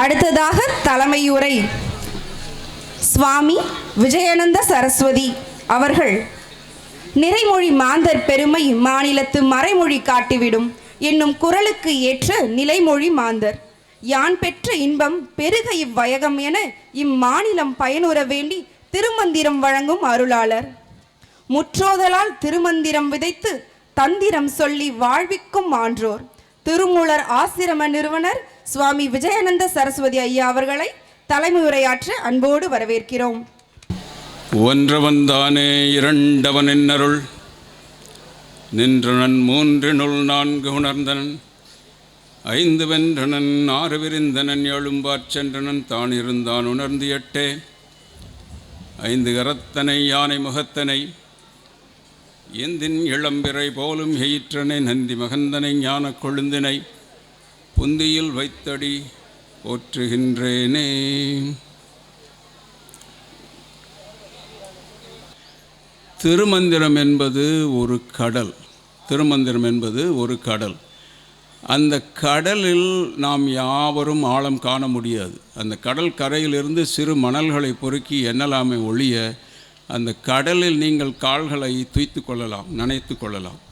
அடுத்ததாக தலைமையுரை. சுவாமி விஜயானந்த சரஸ்வதி அவர்கள் நிறைமொழி மாந்தர் பெருமை மாநிலத்து மறைமொழி காட்டிவிடும் என்னும் குரலுக்கு ஏற்ற நிலைமொழி மாந்தர். யான் பெற்ற இன்பம் பெருக இவ்வயகம் என இம்மாநிலம் பயனுற வேண்டி திருமந்திரம் வழங்கும் அருளாளர். முற்றோதலால் திருமந்திரம் விதைத்து தந்திரம் சொல்லி வாழ்விக்கும் மான்றோர் திருமூலர் ஆசிரம நிறுவனர் சுவாமி விஜயானந்த சரஸ்வதி ஐயா அவர்களை தலைமையுரையாற்ற அன்போடு வரவேற்கிறோம். ஒன்றவன்தானே இரண்டவன் என்னருள் நின்றனன் மூன்றினுள் நான்கு உணர்ந்தனன் ஐந்து வென்றனன் ஆறு விரிந்தனன் எழும்பாற் சென்றனன் தான் இருந்தான் உணர்ந்து எட்டே. ஐந்து கரத்தனை யானை முகத்தனை எந்தின் இளம்பிறை போலும் எயிற்றனை நந்தி மகந்தனை ஞான கொழுந்தினை புந்தியில் வைத்தடி போற்றுகின்றேனே. திருமந்திரம் என்பது ஒரு கடல். திருமந்திரம் என்பது ஒரு கடல். அந்த கடலில் நாம் யாவரும் ஆழம் காண முடியாது. அந்த கடல் கரையிலிருந்து சிறு மணல்களை பொறுக்கி எண்ணலாமே ஒழிய அந்த கடலில் நீங்கள் கால்களை துய்த்து கொள்ளலாம் நனைத்து கொள்ளலாம்.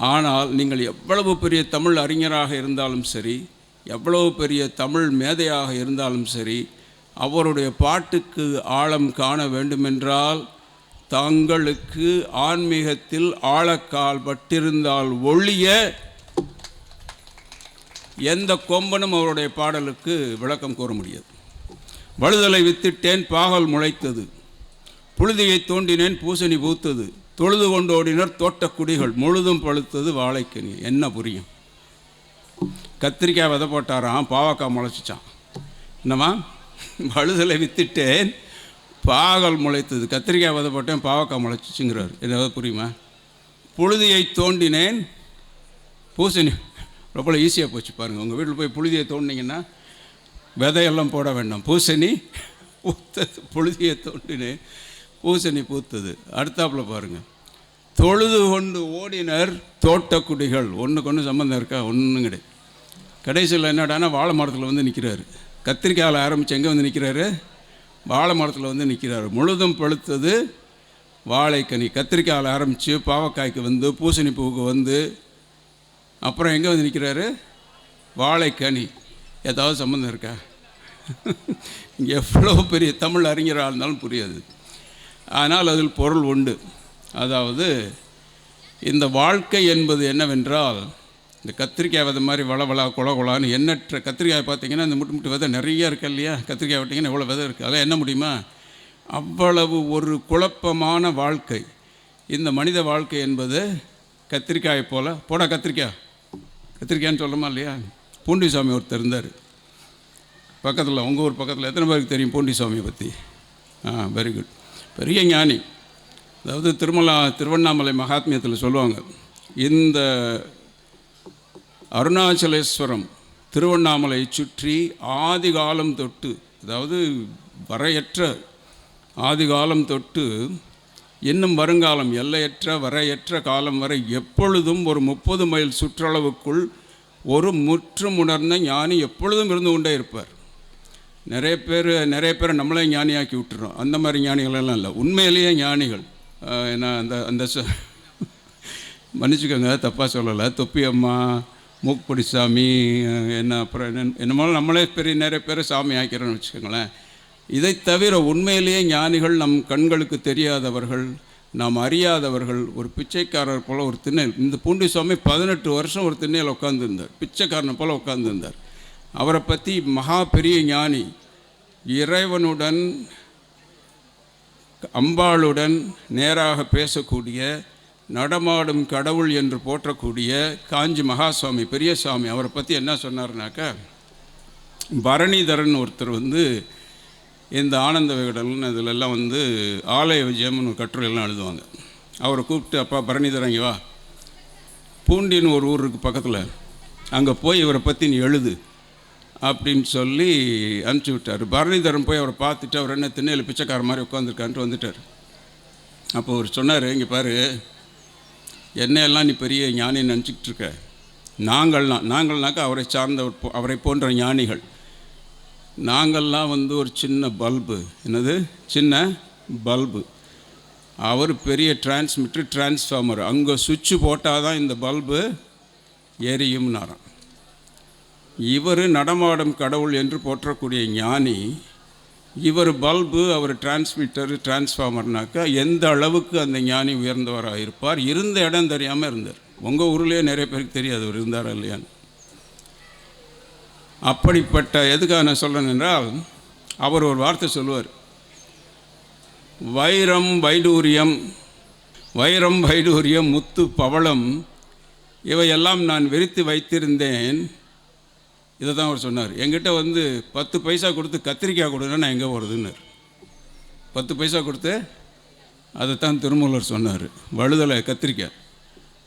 ஆனால் நீங்கள் எவ்வளவு பெரிய தமிழ் அறிஞராக இருந்தாலும் சரி எவ்வளவு பெரிய தமிழ் மேதையாக இருந்தாலும் சரி அவருடைய பாட்டுக்கு ஆழம் காண வேண்டுமென்றால் தங்களுக்கு ஆன்மீகத்தில் ஆழக்கால் பட்டிருந்தால் ஒழிய எந்த கொம்பனும் அவருடைய பாடலுக்கு விளக்கம் கூற முடியாது. வழுதலை வித்திட்டேன் பாகல் முளைத்தது. புழுதியை தோண்டினேன் பூசணி பூத்தது. தொழுது கொண்டோடினர் தோட்டக்குடிகள். முழுதும் பழுத்தது வாழைக்கனி. என்ன புரியும்? கத்திரிக்காய் விதை போட்டாராம் பாவக்காய் முளைச்சிச்சான் என்னம்மா? பழுதலை வித்திட்டேன் பாகல் முளைத்தது. கத்திரிக்காய் விதை போட்டேன் பாவக்காய் முளைச்சிச்சுங்கிறார். ஏதாவது புரியுமா? புழுதியை தோண்டினேன் பூசணி. ரொம்ப ஈஸியாக போச்சு பாருங்கள் உங்கள் வீட்டில் போய் புழுதியை தோண்டினீங்கன்னா விதையெல்லாம் போட வேண்டாம். பூசணி புழுதியை தோண்டினேன். பூசணி பூத்தது. அடுத்தாப்புல பாருங்கள் தொழுது கொண்டு ஓடினர் தோட்டக்குடிகள். ஒன்றுக்கு ஒன்று சம்மந்தம் இருக்கா? ஒன்றும் கிடையாது கடைசியில் என்னடானா வாழை மரத்தில் வந்து நிற்கிறாரு கத்திரிக்காயில் ஆரம்பித்து எங்கே வந்து நிற்கிறாரு வாழை மரத்தில் வந்து நிற்கிறாரு முழுதும் பழுத்தது வாழைக்கனி கத்திரிக்காயில் ஆரம்பித்து பாவக்காய்க்கு வந்து பூசணி பூவுக்கு வந்து அப்புறம் எங்கே வந்து நிற்கிறாரு வாழைக்கனி ஏதாவது சம்மந்தம் இருக்கா? இங்கே எவ்வளோ பெரிய தமிழ் அறிஞராக இருந்தாலும் புரியாது. ஆனால் அதில் பொருள் உண்டு. அதாவது இந்த வாழ்க்கை என்பது என்னவென்றால் இந்த கத்திரிக்காய் விதை மாதிரி வள வள குள குளான்னு எண்ணற்ற கத்திரிக்காய் பார்த்தீங்கன்னா இந்த முட்டு முட்டு விதை நிறைய இருக்கு இல்லையா? கத்திரிக்காய் விட்டிங்கன்னா எவ்வளோ விதை இருக்குது அதெல்லாம் என்ன முடியுமா? அவ்வளவு ஒரு குழப்பமான வாழ்க்கை. இந்த மனித வாழ்க்கை என்பது கத்திரிக்காயை போல் போடா கத்திரிக்காய். கத்திரிக்காய்ன்னு சொல்கிறோமா இல்லையா? பூண்டிசாமி ஒருத்தர் இருந்தார். பக்கத்தில் உங்கள் ஊர் பக்கத்தில் எத்தனை பேருக்கு தெரியும் பூண்டிசாமியை பற்றி ஆ வெரி குட் பெரிய ஞானி. அதாவது திருமலா திருவண்ணாமலை மகாத்மியத்தில் சொல்லுவாங்க இந்த அருணாச்சலேஸ்வரம் திருவண்ணாமலை சுற்றி ஆதிகாலம் தொட்டு அதாவது வரையற்ற ஆதிகாலம் தொட்டு இன்னும் வருங்காலம் எல்லையற்ற வரையற்ற காலம் வரை எப்பொழுதும் ஒரு முப்பது மைல் சுற்றளவுக்குள் ஒரு முற்றும் உணர்ந்த ஞானி எப்பொழுதும் இருந்து கொண்டே இருப்பார். நிறைய பேர் நிறைய பேர் நம்மளே ஞானியாக்கி விட்டுறோம். அந்த மாதிரி ஞானிகளெல்லாம் இல்லை. உண்மையிலேயே ஞானிகள். நான் என்ன அந்த அந்த ச- மன்னிச்சுக்கோங்க தப்பாக சொல்லலை. தொப்பி அம்மா மூக்குப்பொடி சாமி என்ன அப்புறம் என்ன என்னமோ நம்மளே பெரிய நிறைய பேர் சாமி ஆக்கிறோன்னு வச்சுக்கோங்களேன். இதை தவிர உண்மையிலேயே ஞானிகள் நம் கண்களுக்கு தெரியாதவர்கள் நாம் அறியாதவர்கள் ஒரு பிச்சைக்காரர் போல் ஒரு திண்ணல் இந்த பூண்டி சுவாமி பதினெட்டு வருஷம் ஒரு திண்ணையில் உட்காந்துருந்தார் பிச்சைக்காரனை போல் உட்காந்துருந்தார் அவரை பற்றி மகா பெரிய ஞானி. இறைவனுடன் அம்பாளுடன் நேராக பேசக்கூடிய நடமாடும் கடவுள் என்று போற்றக்கூடிய காஞ்சி மகாசுவாமி பெரியசாமி அவரை பற்றி என்ன சொன்னார்னாக்கா பரணிதரன் ஒருத்தர் வந்து இந்த ஆனந்த விகடல்னு இதிலெல்லாம் வந்து ஆலய விஜயம்னு ஒரு கட்டுரையெல்லாம் எழுதுவாங்க. அவரை கூப்பிட்டு அப்பா பரணிதரன் வா. பூண்டின்னு ஒரு ஊருக்கு பக்கத்தில். அங்கே போய் இவரை பற்றி நீ எழுது. அப்படின்னு சொல்லி அனுப்பிச்சி விட்டார். பரணிதரன் போய் அவரை பார்த்துட்டு அவர் என்ன திண்ணையில் பிச்சைக்கார மாதிரி உட்காந்துருக்கான்ட்டு வந்துட்டார். அப்போ அவர் சொன்னார் இங்கே பாரு என்னையெல்லாம் நீ பெரிய ஞானி நினச்சிக்கிட்டு இருக்க. நாங்கள்லாம் நாங்கள்னாக்கா அவரை சார்ந்த அவரை போன்ற ஞானிகள். நாங்கள்லாம் வந்து ஒரு சின்ன பல்பு. என்னது? சின்ன பல்பு. அவர் பெரிய டிரான்ஸ்மிட்டர் டிரான்ஸ்ஃபார்மர் அங்கே சுவிட்சு போட்டால் தான் இந்த பல்பு எரியும்னாராம். இவர் நடமாடும் கடவுள் என்று போற்றக்கூடிய ஞானி இவர் பல்பு அவர் டிரான்ஸ்மிட்டர் டிரான்ஸ்ஃபார்மர்னாக்கா எந்த அளவுக்கு அந்த ஞானி உயர்ந்தவராக இருப்பார் இருந்த இடம் தெரியாமல் இருந்தார். உங்கள் ஊர்லேயே நிறைய பேருக்கு தெரியாது அவர் இருந்தாரா இல்லையான்னு. அப்படிப்பட்ட எதுக்காக நான் சொல்கிறேன் என்றால் அவர் ஒரு வார்த்தை சொல்லுவார். வைரம் வைடூரியம் வைரம் வைடூரியம் முத்து பவளம் இவையெல்லாம் நான் விரித்து வைத்திருந்தேன். இதை தான் அவர் சொன்னார். என்கிட்ட வந்து பத்து பைசா கொடுத்து கத்திரிக்காய் கொடுன்னா நான் எங்கே போகிறதுன்னார் பத்து பைசா கொடுத்து அதை தான் திருமூலர் சொன்னார். வழுதலை கத்திரிக்காய்.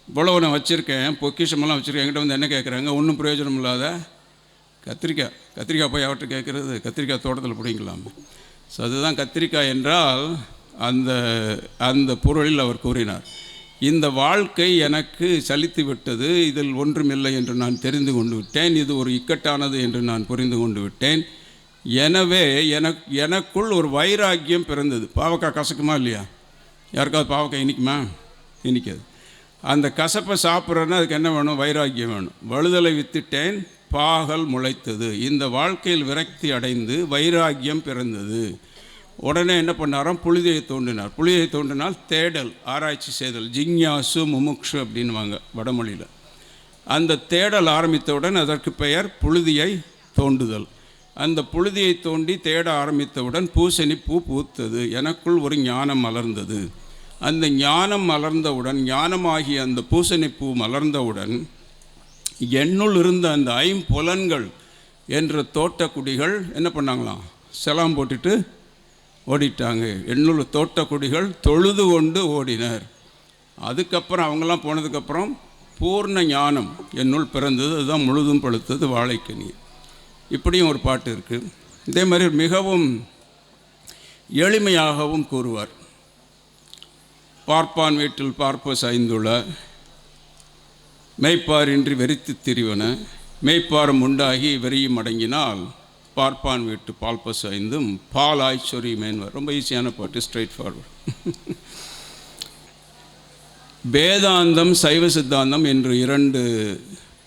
இவ்வளவு நான் வச்சுருக்கேன் பொக்கிஷமெல்லாம் வச்சுருக்கேன். என்கிட்ட வந்து என்ன கேட்குறாங்க ஒன்றும் பிரயோஜனம் இல்லாத கத்திரிக்காய். கத்திரிக்காய் போய் அவர்கிட்ட கேட்குறது கத்திரிக்காய் தோட்டத்தில் பிடிங்கலாம் ஸோ அதுதான் கத்திரிக்காய் என்றால் அந்த அந்த பொருளில் அவர் கூறினார். இந்த வாழ்க்கை எனக்கு சலித்து விட்டது. இதில் ஒன்றுமில்லை என்று நான் தெரிந்து கொண்டு விட்டேன். இது ஒரு இக்கட்டானது என்று நான் புரிந்து கொண்டு விட்டேன். எனவே எனக்கு எனக்குள் ஒரு வைராக்கியம் பிறந்தது. பாவக்காய் கசக்குமா இல்லையா? யாருக்காவது பாவக்காய் இனிக்குமா? இனிக்காது. அந்த கசப்பை சாப்பிட்றேன்னா அதுக்கு என்ன வேணும்? வைராக்கியம் வேணும். வழுதலை வித்துட்டேன். பாகல் முளைத்தது. இந்த வாழ்க்கையில் விரக்தி அடைந்து வைராக்கியம் பிறந்தது. உடனே என்ன பண்ணாராம்? புழுதியை தோண்டினார். புழுதியை தோண்டினால் தேடல் ஆராய்ச்சி செய்தல் ஜிஞ்ஞாசு முமுக்ஷு அப்படின்வாங்க வடமொழியில். அந்த தேடல் ஆரம்பித்தவுடன் அதற்கு பெயர் புழுதியை தோண்டுதல். அந்த புழுதியை தோண்டி தேட ஆரம்பித்தவுடன் பூசணி பூ பூத்தது. எனக்குள் ஒரு ஞானம் மலர்ந்தது. அந்த ஞானம் மலர்ந்தவுடன் ஞானமாகிய அந்த பூசணி பூ மலர்ந்தவுடன் என்னுள் இருந்த அந்த ஐம்புலன்கள் என்ற தோட்டக்குடிகள் என்ன பண்ணாங்களாம்? செலாம் போட்டுட்டு ஓடிட்டாங்க. எண்ணுள்ள தோட்டக்குடிகள் தொழுது கொண்டு ஓடினர். அதுக்கப்புறம் அவங்கெல்லாம் போனதுக்கப்புறம் பூர்ண ஞானம் என்னுள் பிறந்தது. அதுதான் முழுதும் பழுத்தது வாழைக்கனி இப்படியும் ஒரு பாட்டு இருக்குது இதே மாதிரி மிகவும் எளிமையாகவும் கூறுவார். பார்ப்பான் வீட்டில் பார்ப்ப சாய்ந்துள்ள மெய்ப்பாரின்றி வெறித்து திரிவன. மெய்ப்பாரம் உண்டாகி வெறியும் அடங்கினால் பார்ப்பான் வீட்டு பால் பசு ஐந்தும் பால் ஆய்ச்சொரி மேன்வர். ரொம்ப ஈஸியான பாட்டு ஸ்ட்ரைட் ஃபார்வர்ட் வேதாந்தம் சைவ சித்தாந்தம் என்று இரண்டு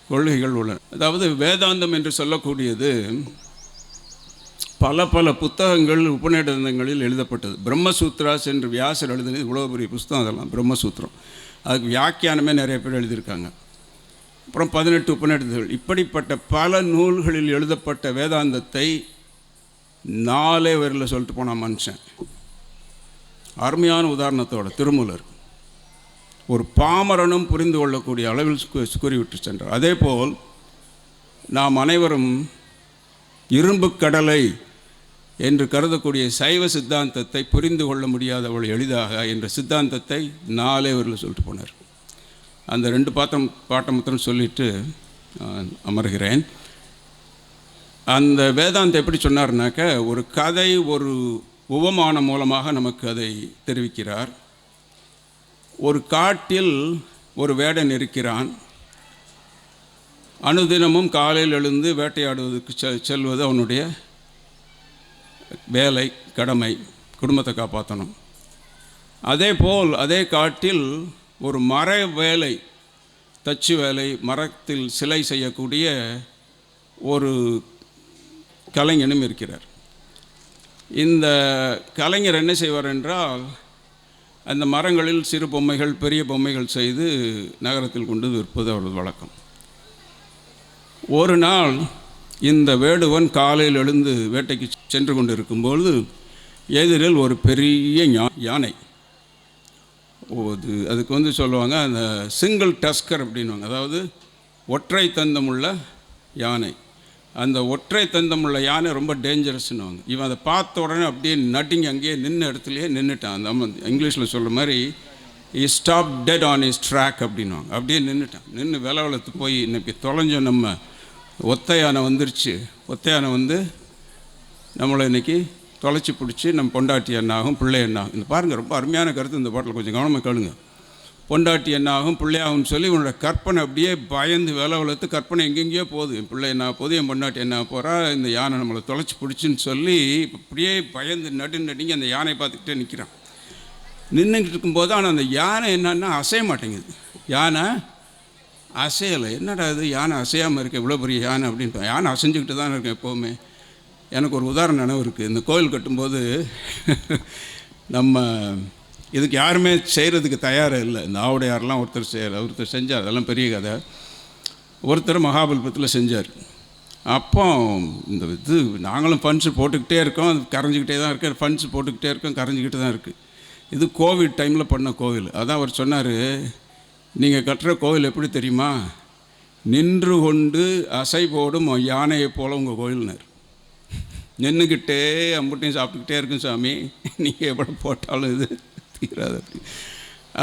கொள்கைகள் உள்ளன. அதாவது வேதாந்தம் என்று சொல்லக்கூடியது பல பல புத்தகங்கள் உபநிடந்தங்களில் எழுதப்பட்டது. பிரம்மசூத்ராஸ் என்று வியாசர் எழுதினது இவ்வளோ பெரிய புஸ்தகம் அதெல்லாம் பிரம்மசூத்திரம். அதுக்கு வியாக்கியானமே நிறைய பேர் எழுதியிருக்காங்க. அப்புறம் பதினெட்டு உபநிடதங்கள் இப்படிப்பட்ட பல நூல்களில் எழுதப்பட்ட வேதாந்தத்தை நாலே வரில் சொல்லிட்டு போனான் மனுஷன். அருமையான உதாரணத்தோட திருமூலர். ஒரு பாமரனும் புரிந்து கொள்ளக்கூடிய அளவில் கூறிவிட்டு சென்றார். அதேபோல் நாம் அனைவரும் இரும்பு கடலை என்று கருதக்கூடிய சைவ சித்தாந்தத்தை புரிந்து கொள்ள முடியாதவள் எளிதாக என்ற சித்தாந்தத்தை நாலே வரில் சொல்லிட்டு போனார். அந்த ரெண்டு பாத்திரம் பாட்டை மாத்திரம் சொல்லிட்டு அமர்கிறேன். அந்த வேதாந்த் எப்படி சொன்னார்னாக்க ஒரு கதை ஒரு உபமானம் மூலமாக நமக்கு அதை தெரிவிக்கிறார். ஒரு காட்டில் ஒரு வேடன் இருக்கிறான். அனுதினமும் காலையில் எழுந்து வேட்டையாடுவதற்கு செ- செல்வது அவனுடைய வேலை கடமை குடும்பத்தை காப்பாற்றணும். அதே போல் அதே காட்டில் ஒரு மர வேலை தச்சு வேலை மரத்தில் சிலை செய்யக்கூடிய ஒரு கலைஞனும் இருக்கிறார். இந்த கலைஞர் என்ன செய்வார் என்றால் அந்த மரங்களில் சிறு பொம்மைகள் பெரிய பொம்மைகள் செய்து நகரத்தில் கொண்டு விற்பது அவரது வழக்கம். ஒரு நாள் இந்த வேடுவன் காலையில் எழுந்து வேட்டைக்கு சென்று கொண்டிருக்கும்பொழுது எதிரில் ஒரு பெரிய யானை அது அதுக்கு வந்து சொல்லுவாங்க அந்த சிங்கிள் டஸ்கர் அப்படின்வாங்க அதாவது ஒற்றை தந்தமுள்ள யானை. அந்த ஒற்றை தந்தமுள்ள யானை ரொம்ப டேஞ்சரஸ்னுவாங்க இவன் அதை பார்த்த உடனே அப்படியே நட்டிங்க அங்கேயே நின்று இடத்துலையே நின்றுட்டான் அந்த அம்மா இங்கிலீஷில் சொல்கிற மாதிரி he stop dead on his track அப்படின்வாங்க அப்படியே நின்றுட்டான் நின்று வில வளர்த்து போய் இன்னைக்கு தொலைஞ்சோம் நம்ம ஒத்த யானை வந்துருச்சு. ஒத்த யானை வந்து நம்மளை இன்னைக்கு தொலைச்சி பிடிச்சி நம்ம பொண்டாட்டி என்னாகும் பிள்ளை என்னாகும் இந்த பாருங்கள் ரொம்ப அருமையான கருத்து இந்த பாட்டில். கொஞ்சம் கவனமாக கேளுங்க. பொண்டாட்டி என்னாகும் பிள்ளையாகும்னு சொல்லி உன்னோட கற்பனை அப்படியே பயந்து வேலை வளர்த்து கற்பனை எங்கெங்கேயோ போகுது. என் பிள்ளை என்ன போகுது என் பொண்டாட்டி என்ன போகிறா இந்த யானை நம்மளை தொலைச்சி பிடிச்சின்னு சொல்லி அப்படியே பயந்து நடு நடுங்கி அந்த யானையை பார்த்துக்கிட்டே நிற்கிறான் நின்றுக்கிட்டு இருக்கும்போது ஆனால் அந்த யானை என்னன்னா அசைய மாட்டேங்குது. யானை அசையலை. என்னடா இது? யானை அசையாமல் இருக்கேன் இவ்வளோ பெரிய யானை அப்படின்னு. யானை அசைஞ்சுக்கிட்டு தான் இருக்கேன் எப்போவுமே. எனக்கு ஒரு உதாரண நினைவு இருக்குது இந்த கோயில் கட்டும்போது நம்ம இதுக்கு யாருமே செய்கிறதுக்கு தயாராக இல்லை. இந்த ஆவுடையாரெலாம் ஒருத்தர் செய்யலை ஒருத்தர் செஞ்சார். அதெல்லாம் பெரிய கதை. ஒருத்தர் மகாபலிபுரத்தில் செஞ்சார். அப்போ இந்த இது நாங்களும் ஃபண்ட்ஸு போட்டுக்கிட்டே இருக்கோம். அது கரைஞ்சிக்கிட்டே தான் இருக்கு. ஃபண்ட்ஸ் போட்டுக்கிட்டே இருக்கோம். கரைஞ்சிக்கிட்டு தான் இருக்குது இது கோவிட் டைமில் பண்ண கோவில். அதான் அவர் சொன்னார் நீங்கள் கட்டுற கோவில் எப்படி தெரியுமா? நின்று கொண்டு அசை போடும் யானையை போல் உங்கள் கோயில்னார். நின்றுக்கிட்டே அம்புட்டையும் சாப்பிட்டுக்கிட்டே இருக்கும் சாமி. நீங்கள் எவ்வளோ போட்டாலும் இது தீராது. அப்படி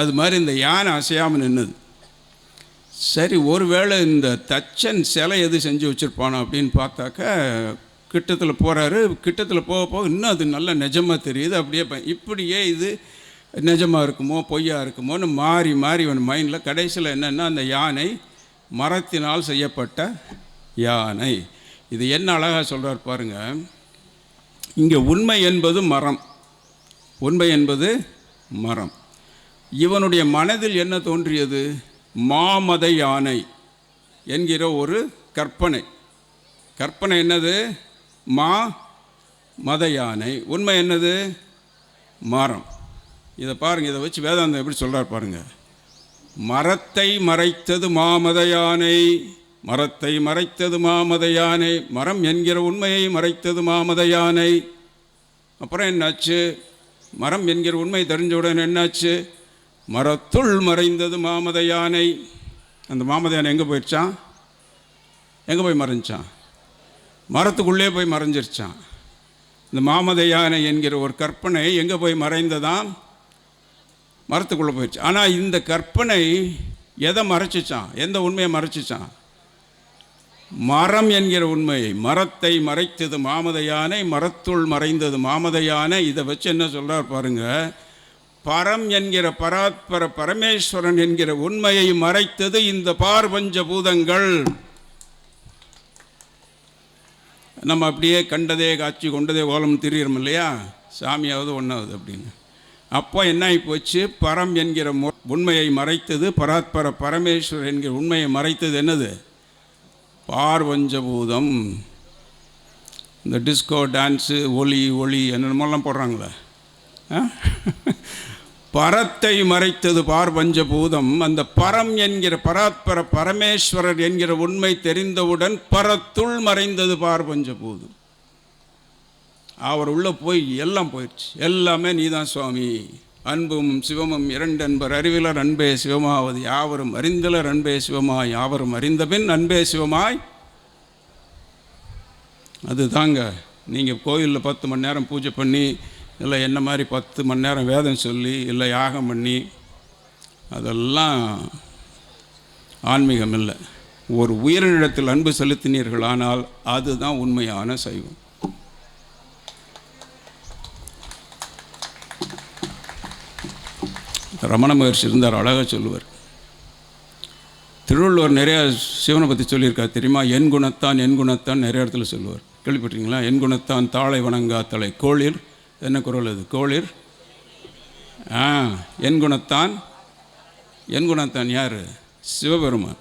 அது மாதிரி இந்த யானை அசையாமல் நின்றுது சரி ஒருவேளை இந்த தச்சன் சிலை எது செஞ்சு வச்சுருப்பானோ அப்படின்னு பார்த்தாக்கா கிட்டத்தில் போகிறாரு கிட்டத்தில் போக போக இன்னும் அது நல்லா நிஜமாக தெரியுது. அப்படியே இப்படியே இது நிஜமாக இருக்குமோ பொய்யா இருக்குமோன்னு மாறி மாறி அவன் மைண்டில் கடைசியில் என்னென்னா அந்த யானை மரத்தினால் செய்யப்பட்ட யானை. இது என்ன அழகாக சொல்கிறார் பாருங்கள் இங்கே உண்மை என்பது மரம். உண்மை என்பது மரம். இவனுடைய மனதில் என்ன தோன்றியது? மாமத யானை என்கிற ஒரு கற்பனை. கற்பனை என்னது? மா மத யானை. உண்மை என்னது? மரம். இதை பாருங்கள் இதை வச்சு வேதாந்தம் எப்படி சொல்கிறார் பாருங்கள் மரத்தை மறைத்தது மாமத யானை. மரத்தை மறைத்தது மாமத யானை மரம் என்கிற உண்மையை மறைத்தது மாமத யானை. அப்புறம் என்னாச்சு? மரம் என்கிற உண்மை தெரிஞ்சவுடன் என்னாச்சு? மரத்துள் மறைந்தது மாமத யானை. அந்த மாமத யானை எங்கே போயிடுச்சான் எங்கே போய் மறைஞ்சான்? மரத்துக்குள்ளே போய் மறைஞ்சிருச்சான். இந்த மாமத யானை என்கிற ஒரு கற்பனை எங்கே போய் மறைந்ததாம்? மரத்துக்குள்ளே போயிடுச்சு ஆனால் இந்த கற்பனை எதை மறைச்சிச்சான்? எந்த உண்மையை மறைச்சிச்சான்? மரம் என்கிற உண்மையை மரத்தை மறைத்தது மாமத யானை மரத்துள் மறைந்தது மாமத யானை. இதை வச்சு என்ன சொல்கிறார் பாருங்க. பரம் என்கிற பராத்பர பரமேஸ்வரன் என்கிற உண்மையை மறைத்தது இந்த பார்பஞ்ச பூதங்கள். நம்ம அப்படியே கண்டதே காட்சி கொண்டதே ஓலம் திரியிறோம் இல்லையா? சாமியாவது ஒன்றாவது அப்படின்னு. அப்போ என்ன ஆகி போச்சு? பரம் என்கிற உண்மையை மறைத்தது பராத்பர பரமேஸ்வரர் என்கிற உண்மையை மறைத்தது என்னது? பார்வஞ்சபூதம். இந்த டிஸ்கோ டான்ஸு ஒளி ஒளி என்னென்னமோலாம் போடுறாங்களே. ஆ? பரத்தை மறைத்தது பார்வஞ்சபூதம். அந்த பரம் என்கிற பராத்பர பரமேஸ்வரர் என்கிற உண்மை தெரிந்தவுடன் பரத்துள் மறைந்தது பார்வஞ்சபூதம். அவர் உள்ளே போய் எல்லாம் போயிடுச்சு. எல்லாமே நீதான் சுவாமி. அன்பும் சிவமும் இரண்டன்பர் அறிவிலர் அன்பே சிவமாவது யாவரும் அறிந்தலர் அன்பே சிவமாய் யாவரும் அறிந்தபின் அன்பே சிவமாய். அது தாங்க நீங்கள் கோயிலில் பத்து மணி நேரம் பூஜை பண்ணி இல்லை என்ன மாதிரி பத்து மணி நேரம் வேதம் சொல்லி இல்லை யாகம் பண்ணி அதெல்லாம் ஆன்மீகம் இல்லை. ஒரு உயிரினிடத்தில் அன்பு செலுத்தினீர்கள் ஆனால் அதுதான் உண்மையான சைவம். ரமண மகர்ஷி இருந்தார் அழகாக சொல்லுவார். திருவள்ளுவர் நிறையா சிவனை பற்றி சொல்லியிருக்கார் தெரியுமா? என் குணத்தான் என் குணத்தான் நிறைய இடத்துல சொல்லுவார். கேள்விப்பட்டிருக்கீங்களா? என் குணத்தான் தாளை வணங்கா தலை கோளிர் என்ன குரல் அது? கோளிர் ஆ என் குணத்தான் என் குணத்தான் யார்? சிவபெருமான்.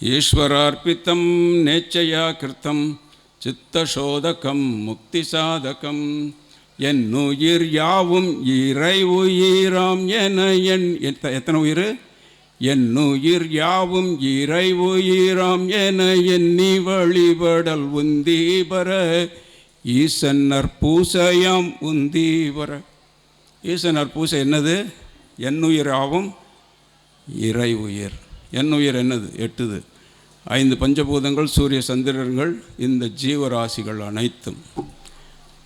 ஈஸ்வரார்ப்பித்தம் நேச்சையா கிருத்தம் சித்தசோதகம் முக்தி சாதகம் என் உயிர் யாவும் இறை உயிராம் என என் எத்த- எத்தனை உயிர்? என் உயிர் யாவும் இறை உயிராம் என எண்ணி வழிபடல் உந்தீபர ஈசன்னர் பூசையாம் உந்தீபர ஈசனர் பூசை என்னது? என்னுயிர் உயிராவும் இறை உயிர். என்னுயிர் என்னது? எட்டுது. ஐந்து பஞ்சபூதங்கள் சூரிய சந்திரர்கள் இந்த ஜீவராசிகள் அனைத்தும்.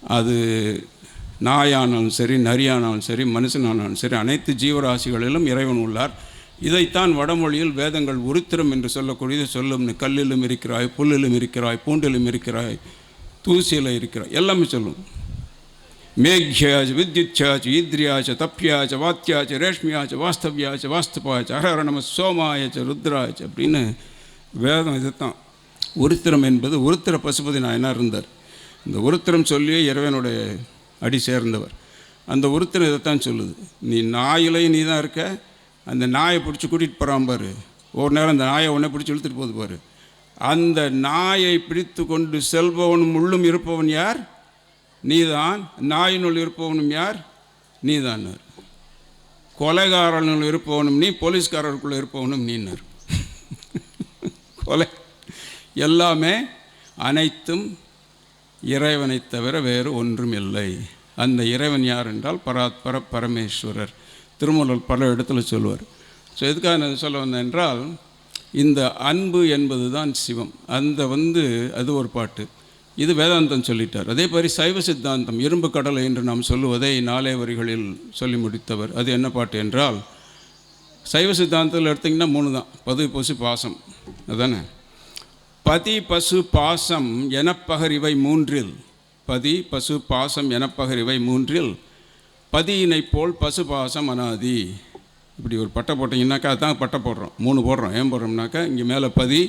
அது நாயானாலும் சரி நரியானாலும் சரி மனுஷனானாலும் சரி அனைத்து ஜீவராசிகளிலும் இறைவன் உள்ளார். இதைத்தான் வடமொழியில் வேதங்கள் உருத்திரம் என்று சொல்லக்கூடியது. சொல்லும் கல்லிலும் இருக்கிறாய் புல்லிலும் இருக்கிறாய் பூண்டிலும் இருக்கிறாய் தூசியில் இருக்கிறாய். எல்லாமே சொல்லும். மேக்யாச்ச வித்யுச்சாச்ச ஈத்ரியாச்ச தப்யாச்ச வாத்தியாச்ச ரேஷ்மியாச்ச வாஸ்தவ்யாச்ச வாஸ்துபாச்ச அகர நம சோமாயச்ச ருத்ராச்ச அப்படின்னு வேதம் இதுதான். உருத்திரம் என்பது உருத்திர பசுபதி நாயனார் இருந்தார். இந்த உருத்திரம் சொல்லியே இறைவனுடைய அடி சேர்ந்தவர். அந்த உருத்திரம் இதைத்தான் சொல்லுது. நீ நாயிலையும் நீ தான் இருக்க. அந்த நாயை பிடிச்சி கூட்டிகிட்டு போகிறான் பாரு. ஒரு நேரம் அந்த நாயை உன்னை பிடிச்சி இழுத்துட்டு போகுது பாரு. அந்த நாயை பிடித்து கொண்டு செல்பவனும் உள்ளும் இருப்பவன் யார்? நீதான். நாயினுள் இருப்பவனும் யார்? நீதான் கொலைகாரனுள் இருப்பவனும் நீ போலீஸ்காரருக்குள்ளே இருப்பவனும் நீனர் கொலை. எல்லாமே அனைத்தும் இறைவனைத் தவிர வேறு ஒன்றும் இல்லை அந்த இறைவன் யார் என்றால் பராத்பர பரமேஸ்வரர். திருமூலர் பல இடத்துல சொல்லுவார் ஸோ எதுக்காக நான் சொல்ல வந்தேன் என்றால் இந்த அன்பு என்பது தான் சிவம். அந்த வந்து அது ஒரு பாட்டு. இது வேதாந்தம் சொல்லிட்டார். அதே மாதிரி சைவ சித்தாந்தம் இரும்பு கடலை என்று நாம் சொல்லுவதை நாலே வரிகளில் சொல்லி முடித்தவர். அது என்ன பாட்டு என்றால் சைவ சித்தாந்தத்தில் எடுத்திங்கன்னா மூணு தான். பது பொசு பாசம். அதானே? பதி பசு பாசம் எனப்பகர் இவை மூன்றில். பதி பசு பாசம் எனப்பகர் இவை மூன்றில். பதியினைப் போல் பசு பாசம் அனாதி. இப்படி ஒரு பட்டை போட்டிங்கனாக்கா அதான் பட்டை போடுறோம். மூணு போடுறோம். ஏன் போடுறோம்னாக்கா இங்கே மேலே பதி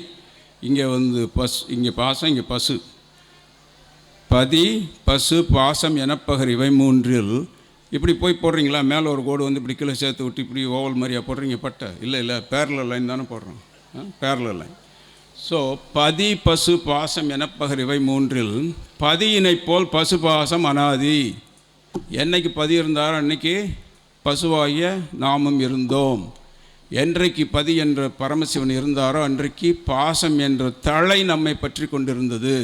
இங்கே வந்து பசு இங்கே பாசம் இங்கே பசு. பதி பசு பாசம் எனப்பகர் இவை மூன்றில். இப்படி போய் போடுறீங்களா? மேலே ஒரு கோடு வந்து இப்படி கீழே சேர்த்து விட்டு இப்படி ஓவல் மாதிரியாக போடுறீங்க பட்டை? இல்லை இல்லை பேரல லைன் தானே போடுறோம். பேரல லைன் ஸோ பதி பசு பாசம் எனப்பகர் இவை மூன்றில் பதியினைப் போல் பசு பாசம் அனாதி. என்னைக்கு பதி இருந்தாரோ அன்னைக்கு பசுவாகிய நாமும் இருந்தோம். என்றைக்கு பதி என்ற பரமசிவன் இருந்தாரோ அன்றைக்கு பாசம் என்ற தழை நம்மை பற்றி கொண்டிருந்தது.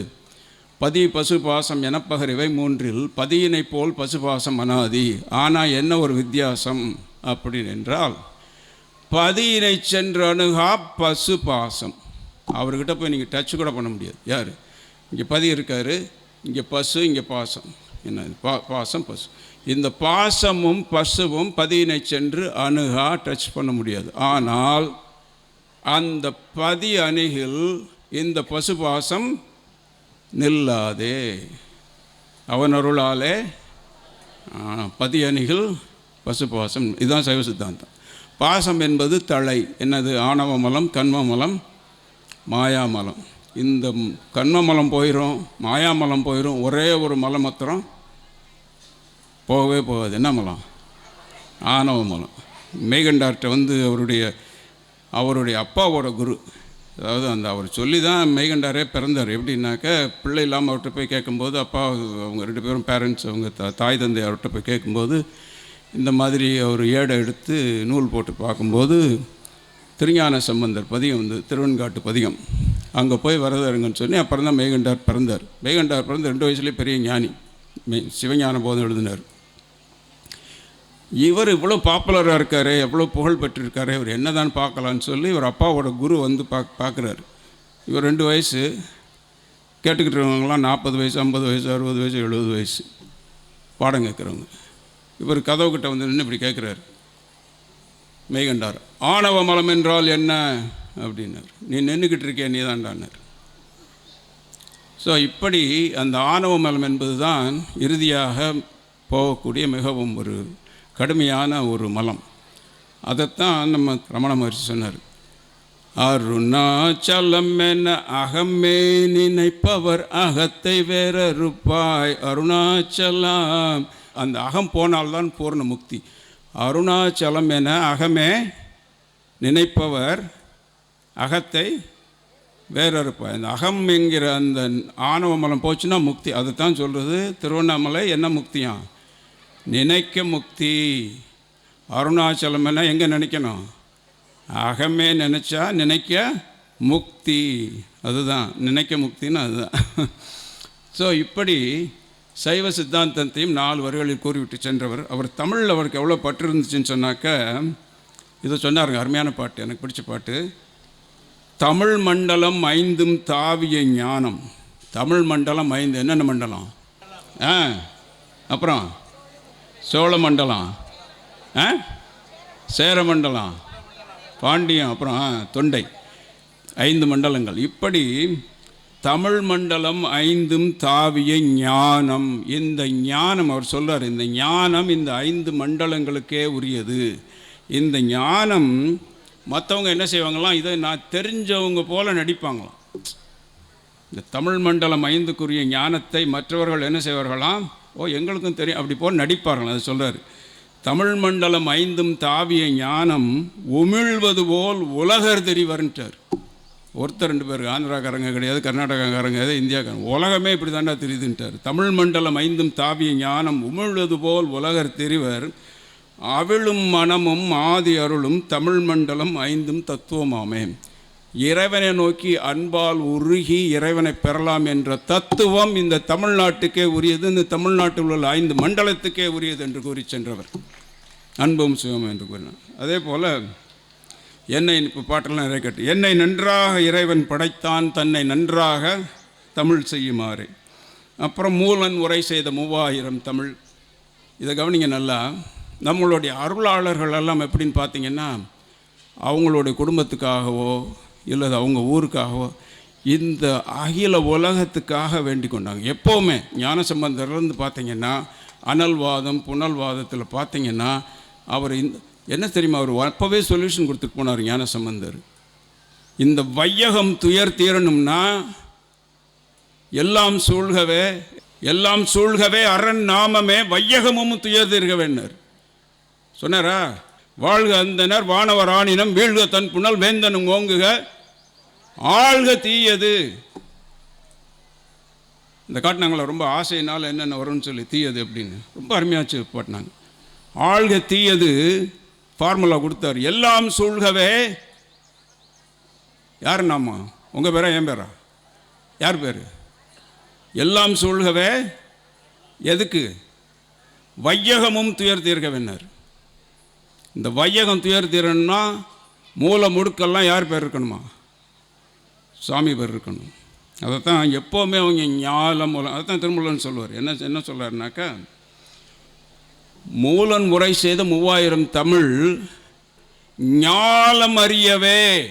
பதி பசு பாசம் எனப்பகர் இவை மூன்றில் பதியினைப் போல் பசு பாசம் அனாதி. ஆனால் என்ன ஒரு வித்தியாசம் அப்படின்னு என்றால் பதியினை சென்று அணுகா பசு பாசம். அவர்கிட்ட போய் நீங்கள் டச் கூட பண்ண முடியாது. யார்? இங்கே பதி இருக்கார். இங்கே பசு இங்கே பாசம். என்ன பா பாசம் பசு. இந்த பாசமும் பசுவும் பதியினை சென்று அணுகா டச் பண்ண முடியாது. ஆனால் அந்த பதி அணுகில் இந்த பசு பாசம் நில்லாதே. அவன் அருளாலே பதி அணிகள் பசு பாசம். இதுதான் சைவ சித்தாந்தம். பாசம் என்பது தலை. என்னது? ஆணவமலம் கண்மமலம் மாயாமலம். இந்த கண்மமலம் போயிடும் மாயாமலம் போயிடும் ஒரே ஒரு மலம் மாத்திரம் போகவே போகாது. என்ன மலம்? ஆணவ மலம். மேகண்டார்ட்ட வந்து அவருடைய அவருடைய அப்பாவோட குரு. அதாவது அந்த அவர் சொல்லி தான் மெய்கண்டாரே பிறந்தார். எப்படின்னாக்க பிள்ளை இல்லாமல் அவர்கிட்ட போய் கேட்கும்போது அப்பா அவங்க ரெண்டு பேரும் பேரண்ட்ஸ் அவங்க த- தாய் தந்தை அவர்கிட்ட போய் கேட்கும்போது இந்த மாதிரி அவர் ஏடை எடுத்து நூல் போட்டு பார்க்கும்போது திருஞான சம்பந்தர் பதிகம் வந்து திருவெண்காட்டு பதிகம். அங்கே போய் வரதாருங்கன்னு சொல்லி அப்புறம் தான் மேகண்டார் பிறந்தார். மேகண்டார் பிறந்து ரெண்டு வயசுலேயே பெரிய ஞானி. சிவஞான போதம் எழுதினார். இவர் இவ்வளோ பாப்புலராக இருக்கார் எவ்வளோ புகழ் பெற்றிருக்காரு இவர் என்னதான் பார்க்கலான்னு சொல்லி இவர் அப்பாவோட குரு வந்து பா பார்க்குறாரு இவர் ரெண்டு வயசு கேட்டுக்கிட்டு இருக்கவங்களாம் நாற்பது வயசு ஐம்பது வயசு அறுபது வயசு எழுபது வயசு. பாடம் கேட்குறவங்க. இவர் கதவுக்கிட்ட வந்து நின்று இப்படி கேட்குறாரு. மெய்கண்டார் ஆணவ மலம் என்றால் என்ன? அப்படின்னார். நீ நின்றுக்கிட்டு இருக்கிய நீ தாண்டானார் ஸோ இப்படி அந்த ஆணவ மலம் என்பது தான் இறுதியாக போகக்கூடிய மிகவும் ஒரு கடுமையான ஒரு மலம். அதைத்தான் நம்ம ரமண மகர்ஷி சொன்னார். அருணாச்சலம் என அகமே நினைப்பவர் அகத்தை வேறறுப்பாய். அருணாச்சலம். அந்த அகம் போனால்தான் பூர்ண முக்தி. அருணாச்சலம் என அகமே நினைப்பவர் அகத்தை வேறறுப்பார் இந்த அகம் என்கிற அந்த ஆணவமலம் போச்சுன்னா முக்தி. அதை தான் சொல்கிறது திருவண்ணாமலை என்ன முக்தியாம் நினைக்க முக்தி. அருணாச்சலம் என்ன எங்கே நினைக்கணும்? அகமே நினச்சா நினைக்க முக்தி. அதுதான். நினைக்க முக்தின்னு அதுதான். ஸோ இப்படி சைவ சித்தாந்தத்தையும் நாலு வரிகளில் கூறிவிட்டு சென்றவர். அவர் தமிழில் அவருக்கு எவ்வளோ பற்று இருந்துச்சுன்னு சொன்னாக்க இதை சொன்னாருங்க அருமையான பாட்டு எனக்கு பிடிச்ச பாட்டு. தமிழ் மண்டலம் ஐந்தும் தாவிய ஞானம். தமிழ் மண்டலம் ஐந்து என்னென்ன மண்டலம்? ஆ அப்புறம் சோழ மண்டலம். ஆ சேர மண்டலம். பாண்டியம் அப்புறம் ஆ, தொண்டை. ஐந்து மண்டலங்கள். இப்படி தமிழ் மண்டலம் ஐந்தும் தாவிய ஞானம். இந்த ஞானம் அவர் சொல்றார் இந்த ஞானம் இந்த ஐந்து மண்டலங்களுக்கே உரியது. இந்த ஞானம் மற்றவங்க என்ன செய்வாங்களாம் இதை நான் தெரிஞ்சவங்க போல நடிப்பாங்களாம். இந்த தமிழ் மண்டலம் ஐந்துக்குரிய ஞானத்தை மற்றவர்கள் என்ன செய்வார்களாம் ஓ எங்களுக்கும் தெரியும் அப்படி போல் நடிப்பார்கள் அது சொல்கிறார் தமிழ் மண்டலம் ஐந்தும் தாவிய ஞானம் உமிழ்வது போல் உலகர் தெரிவர்ன்ட்டார் ஒருத்தர் ரெண்டு பேர் ஆந்திராக்காரங்க கிடையாது கர்நாடகாக்காரங்க கிடையாது இந்தியாக்காரங்க. உலகமே இப்படி தாண்டா தெரியுதுன்ட்டார். தமிழ் மண்டலம் ஐந்தும் தாவிய ஞானம் உமிழ்வது போல் உலகர் தெரிவர். அவிழும் மனமும் ஆதி அருளும் தமிழ் மண்டலம் ஐந்தும் தத்துவமாமே. இறைவனை நோக்கி அன்பால் உருகி இறைவனை பெறலாம் என்ற தத்துவம் இந்த தமிழ்நாட்டுக்கே உரியது. இந்த தமிழ்நாட்டில் உள்ள ஐந்து மண்டலத்துக்கே உரியது என்று கூறி சென்றவர். அன்பும் சிவம் என்று கூறினார். அதே போல் என்னை இப்போ பாட்டெல்லாம் நிறைய கேட்டு என்னை நன்றாக இறைவன் படைத்தான் தன்னை நன்றாக தமிழ் செய்யுமாறு. அப்புறம் மூலன் உரை செய்த மூவாயிரம் தமிழ். இதை கவனிங்க நல்லா. நம்மளுடைய அருளாளர்கள் எல்லாம் எப்படின்னு பார்த்தீங்கன்னா அவங்களுடைய குடும்பத்துக்காகவோ இல்லது அவங்க ஊருக்காகவோ இந்த அகில உலகத்துக்காக வேண்டி கொண்டாங்க. எப்போவுமே ஞானசம்பந்தர்லேருந்து பார்த்தீங்கன்னா அனல்வாதம் புனல்வாதத்தில் பார்த்தீங்கன்னா அவர் இந்த என்ன தெரியுமா அவர் அப்போவே சொல்யூஷன் கொடுத்துட்டு போனார் ஞானசம்பந்தர். இந்த வையகம் துயர் தீரணும்னா எல்லாம் சூழ்கவே எல்லாம் சூழ்கவே அரண் நாமமே வையகமும் துயர் தீர்கவேன்னர். சொன்னாரா? வாழ்க அந்தனர் வானவர் ஆணினம் வீழ்க தன் புனல் வேந்தனும் ஓங்குக. ஆழ்க தீயது. இந்த காட்டினாங்களா ரொம்ப ஆசையினால் என்னென்ன வரும்னு சொல்லி தீயது அப்படின்னு. ரொம்ப அருமையாச்சு பாட்டினாங்க. ஆழ்க தீயது ஃபார்முலா கொடுத்தார். எல்லாம் சூழ்கவே. யார் நாமா? உங்கள் பேரா என் பேரா? யார் பேர்? எல்லாம் சூழ்கவே. எதுக்கு? வையகமும் துயர் தீர்க்கவென்னர் இந்த வையகம் துயர் தீரணும்னா மூல முடுக்கெல்லாம் யார் பேர் இருக்கணுமா? சாமி பேர் இருக்கணும். அதைத்தான் எப்போவுமே அவங்க ஞாலம் மூலம் அதைத்தான் திருமூலன்னு சொல்லுவார். என்ன என்ன சொல்கிறாருனாக்கா மூலன் முறை செய்த மூவாயிரம் தமிழ் ஞாலம் அறியவே.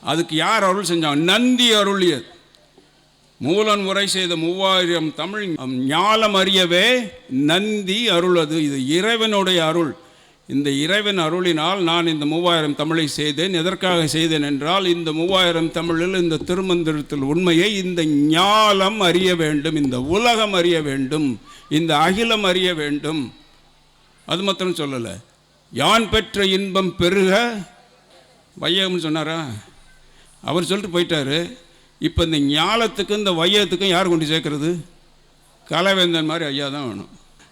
அதுக்கு யார் அருள் செஞ்சாங்க? நந்தி அருளியது. மூலன் முறை செய்த மூவாயிரம் தமிழ் ஞாலம் அறியவே நந்தி அருளது. இது இறைவனுடைய அருள். இந்த இறைவன் அருளினால் நான் இந்த மூவாயிரம் தமிழை செய்தேன். எதற்காக செய்தேன் என்றால் இந்த மூவாயிரம் தமிழில் இந்த திருமந்திரத்தில் உண்மையை இந்த ஞாலம் அறிய வேண்டும் இந்த உலகம் அறிய வேண்டும் இந்த அகிலம் அறிய வேண்டும். அது மாத்திரம் சொல்லலை. யான் பெற்ற இன்பம் பெருக? வையகம்னு சொன்னாரா? அவர் சொல்லிட்டு போயிட்டாரு. இப்போ இந்த ஞாலத்துக்கும் இந்த வையத்துக்கும் யார் கொண்டு சேர்க்கறது? கலவேந்தன் மாதிரி ஐயா தான் வேணும்.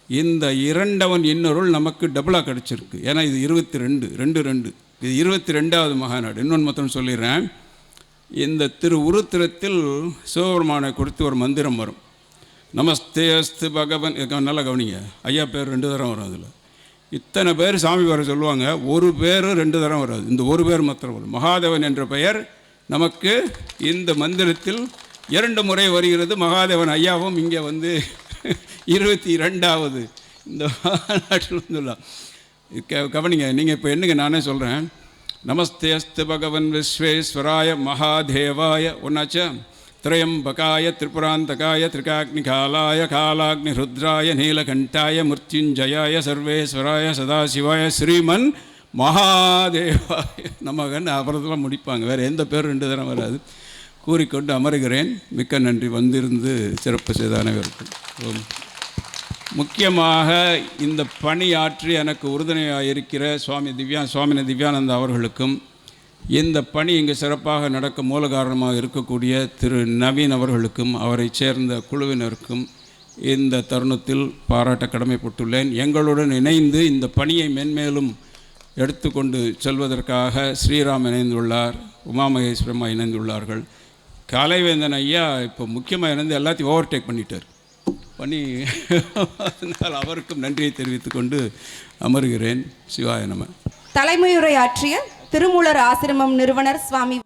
இந்த இரண்டவன் இன்னொருள் நமக்கு டபுளாக கிடச்சிருக்கு. ஏன்னா இது இருபத்தி ரெண்டு ரெண்டு. ரெண்டு இது இருபத்தி ரெண்டாவது மகாநாடு. இன்னொன்று மொத்தம் சொல்லிடுறேன். இந்த திரு உருத்திரத்தில் சிவபெருமானை கொடுத்து ஒரு மந்திரம் வரும். நமஸ்தே அஸ்து பகவன். நல்லா கவனிங்க. ஐயா பேர் ரெண்டு தரம் வரும் அதில். இத்தனை பேர் சாமி வர சொல்லுவாங்க. ஒரு பேர் ரெண்டு தரம் வராது. இந்த ஒரு பேர் மாத்திரம் வரும். மகாதேவன் என்ற பெயர் நமக்கு இந்த மந்திரத்தில் இரண்டு முறை வருகிறது. மகாதேவன் ஐயாவும் இங்கே வந்து இருபத்தி ரெண்டாவது இந்த நாட்டில் வந்துள்ளார் கவனிங்க நீங்கள் இப்போ என்னங்க நானே சொல்கிறேன் நமஸ்தே அஸ்து பகவன் விஸ்வேஸ்வராய மகாதேவாய. ஒன்னாச்சா திரையம்பகாய திரிபுராந்தகாய திரிகாக்னிகாலாய காலாக்னி ருத்ராய நீலகண்டாய மிருத்யுஞ்சயாய சர்வேஸ்வராய சதாசிவாய ஸ்ரீமன் மகாதேவாய நமகன் அப்புறத்தில் முடிப்பாங்க. வேறு எந்த பேர் ரெண்டு தரம் வராது. கூறிக்கொண்டு அமருகிறேன். மிக்க நன்றி. வந்திருந்து சிறப்பு செய்தானவர்கள் முக்கியமாக இந்த பணியாற்றி எனக்கு உறுதுணையாக இருக்கிற சுவாமி திவ்யா சுவாமின திவ்யானந்தா அவர்களுக்கும் இந்த பணி இங்கு சிறப்பாக நடக்க மூல காரணமாக இருக்கக்கூடிய திரு நவீன் அவர்களுக்கும் அவரைச் சேர்ந்த குழுவினருக்கும் இந்த தருணத்தில் பாராட்ட கடமைப்பட்டுள்ளேன். எங்களுடன் இணைந்து இந்த பணியை மென்மேலும் எடுத்துக்கொண்டு செல்வதற்காக ஸ்ரீராம் இணைந்துள்ளார் உமாமகேஸ்வரம்மா இணைந்துள்ளார்கள். கலைவேந்தன் ஐயா இப்போ முக்கியமாக இணைந்து எல்லாத்தையும் ஓவர்டேக் பண்ணிட்டார். பண்ணி அதனால் அவருக்கும் நன்றியை தெரிவித்துக்கொண்டு அமர்கிறேன். சிவாய நம. தலைமையுரையாற்றிய திருமூலர் ஆசிரமம் நிறுவனர் சுவாமி